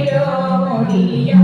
തിരോമൊഴിയും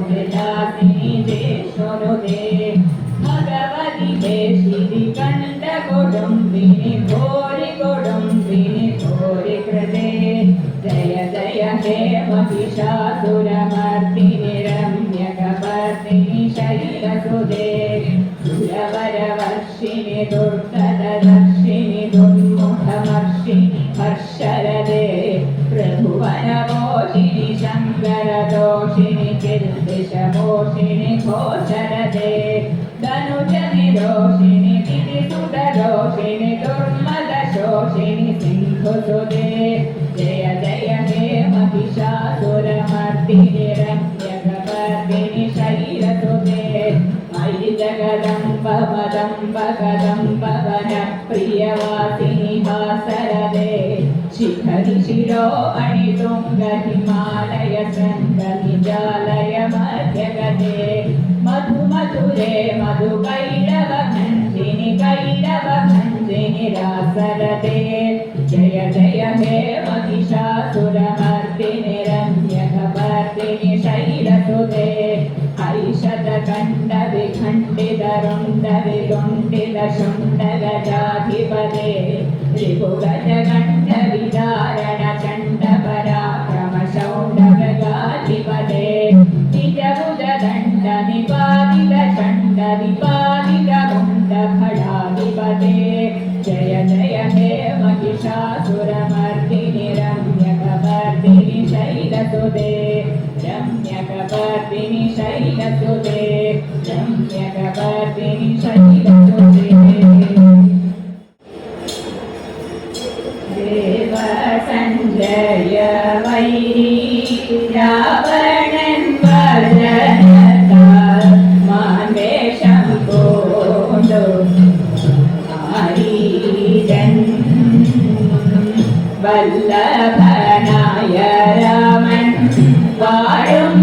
Gracias. Roshini దిరిసుత Roshini దుర్మద శోషిణి సింహుసుదే. జయ జయ హే మహిషాసుర మర్దిని రమ్యగపర్దిని శైలసుదే. మయి జగదంబ మదంబ కదంబ వన ప్రియవాసిని వాసరదే శిఖరి శిరో అణి తుంగ హిమాలయ సంగమి జాలయ మధ్యగదే. మధు మధురే మధు కైలవ మంజిని కైలవ మంజిని రాసరదే. జయ జయ హే మహిషాసుర మర్దిని రమ్యక మర్దిని శైలసుదే. హరిషద ఖండ విఖండిత రుండ విరుండిత శుండ గజాధిపదే త్రిభుగజ ఖండ విదారణ చండ పరా चण्ड निपातित मुण्ड खडाधिपते जय जय हे महिषासुरमर्दिनि रम्यकपर्दिनि शैलसुते रम्यकपर्दिनि शैलसुते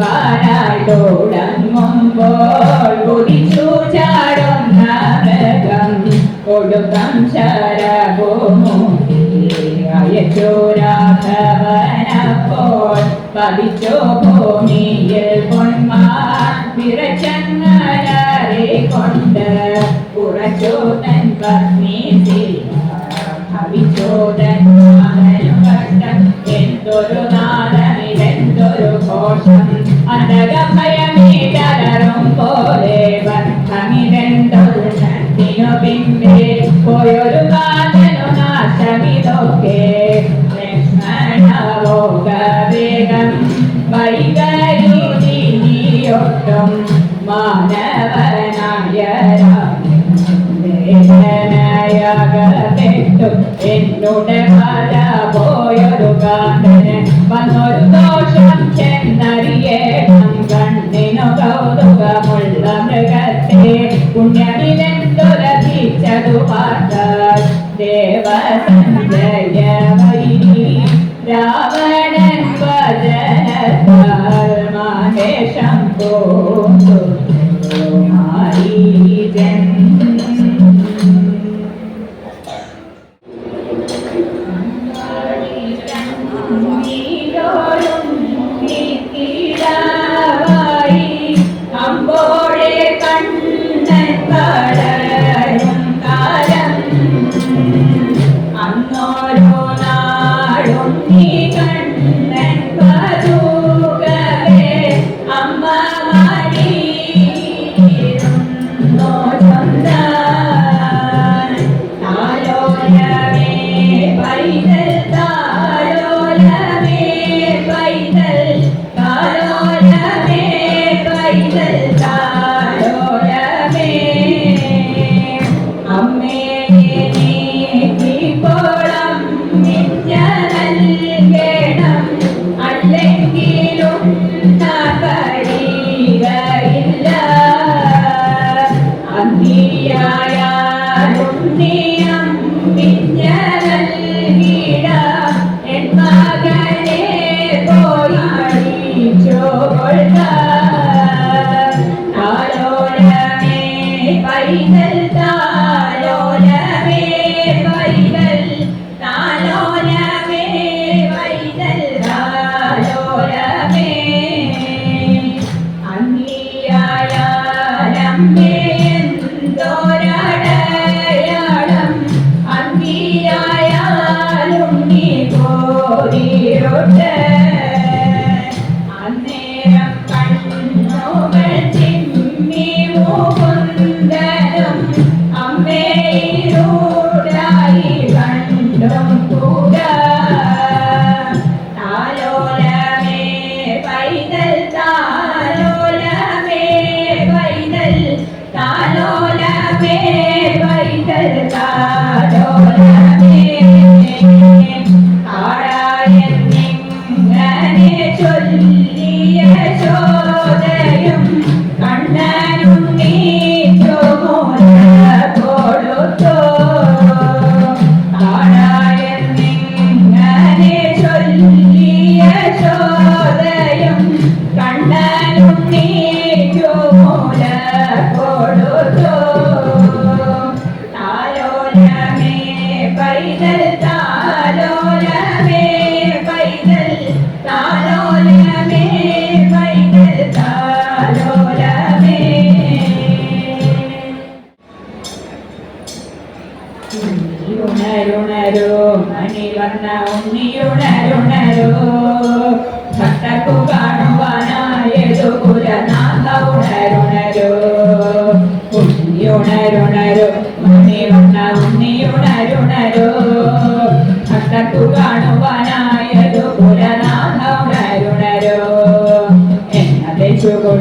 പിടിപാടാട്ടോടങ്ങുമ്പോൾ കുടിച്ചു ചാടുന്ന മൃഗം കൊടുക്കം ശരഭൂമു അയച്ചോരാഘവനപ്പോൾ പതിച്ചോ ഭൂമിയിൽ പൊന്മാൻ വിറച്ചങ്ങരെ കൊണ്ട് ഉറച്ചോ തൻ പത്നി ഭവിച്ചോ തൻ മകനും കഷ്ടം എന്തൊരു ലക്ഷ്മണ വേഗം വൈകരുതിയൊട്ടും മാനവനായ വേദനയകപ്പെട്ടു എന്നുടെ വര പോയൊരു കാന്തന് വന്നൊരു ദോഷം ചെന്നറിയേണം കണ്ണിനു കൗതുകമുള്ള മൃഗത്തെ പുണ്യമിലെന്തുരധിച്ചതു പാർത്താൽ ദേവസഞ്ജയ হে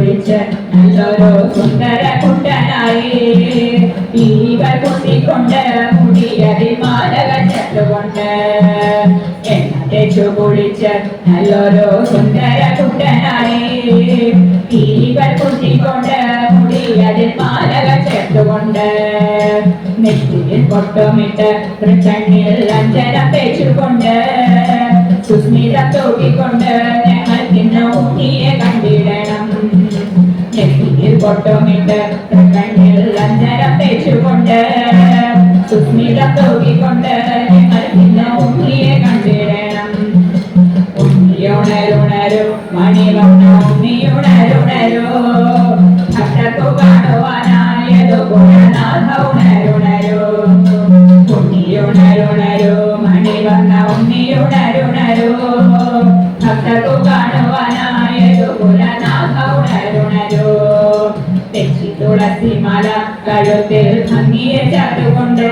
കുഴിച്ച് നല്ലൊരു സുന്ദര കുട്ടനായി ഈവ കുത്തിക്കൊണ്ട് മുടിയതിൽ മാലക ചെല്ലുകൊണ്ട് എന്നെ കുഴിച്ച് നല്ലൊരു സുന്ദര കുട്ടനായി ഈവ കുത്തിക്കൊണ്ട് മുടിയതിൽ മാലക ചേർത്തുകൊണ്ട് നെറ്റിയിൽ പൊട്ടുമിട്ട് തൃക്കണ്ണിൽ അഞ്ചനം തേച്ചുകൊണ്ട് സുസ്മിതം തൂക്കിക്കൊണ്ട് ഞങ്ങൾ ഇന്ന് ഉണ്ണിയെ കണ്ടിടണം നെറ്റിയിൽ പൊട്ടുമിട്ട് തൃക്കണ്ണിൽ അഞ്ചനം തേച്ചുകൊണ്ട് സുസ്മിതം തൂക്കിക്കൊണ്ട് ഞങ്ങൾ ഇന്ന് ഉണ്ണിയെ കണ്ടിടണം. ഉണ്ണിയുണരുണരു മണിവർണ ഉണ്ണിയുണരുണരു ഭക്തർക്കു കാണുവാനായതു ഗുണനാഥ ഉണരുണരു. ഉണ്ണിയുണരുണരു മണിവർണ ഉണ്ണിയുണരുണരു ഭക്തർക്കു കാണുവാനായതു തുളസി മല കഴുത്തിൽ ഭംഗിയെ ചാട്ടുകൊണ്ട്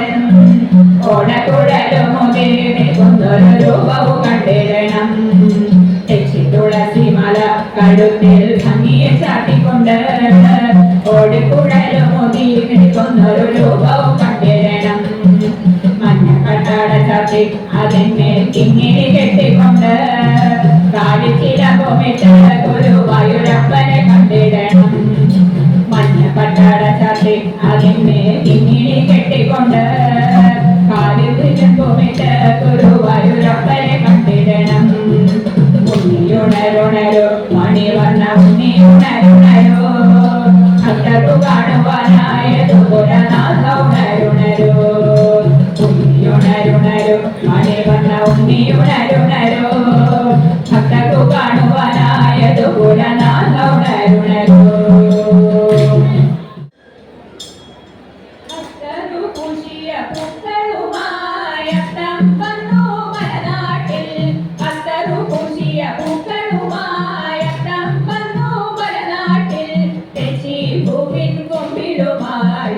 ഓടക്കുഴലുമുതേനെ കൊണ്ടൊരു രൂപവും കണ്ടിടണം തെച്ചി തുളസി മല കഴുത്തിൽ ഭംഗിയെ ചാട്ടിക്കൊണ്ട് ഓടിക്കുഴലും നിൽക്കുന്നൊരു രൂപവും കണ്ടിരണം മഞ്ഞ കട്ടാട ചാത്തി അതിന്മേൽ കിങ്ങിണി കെട്ടിക്കൊണ്ട്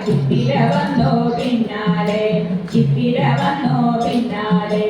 ചിപ്പിര വന്നോ പിന്നാലെ ചിപ്പിര വന്നോ പിന്നാലെ.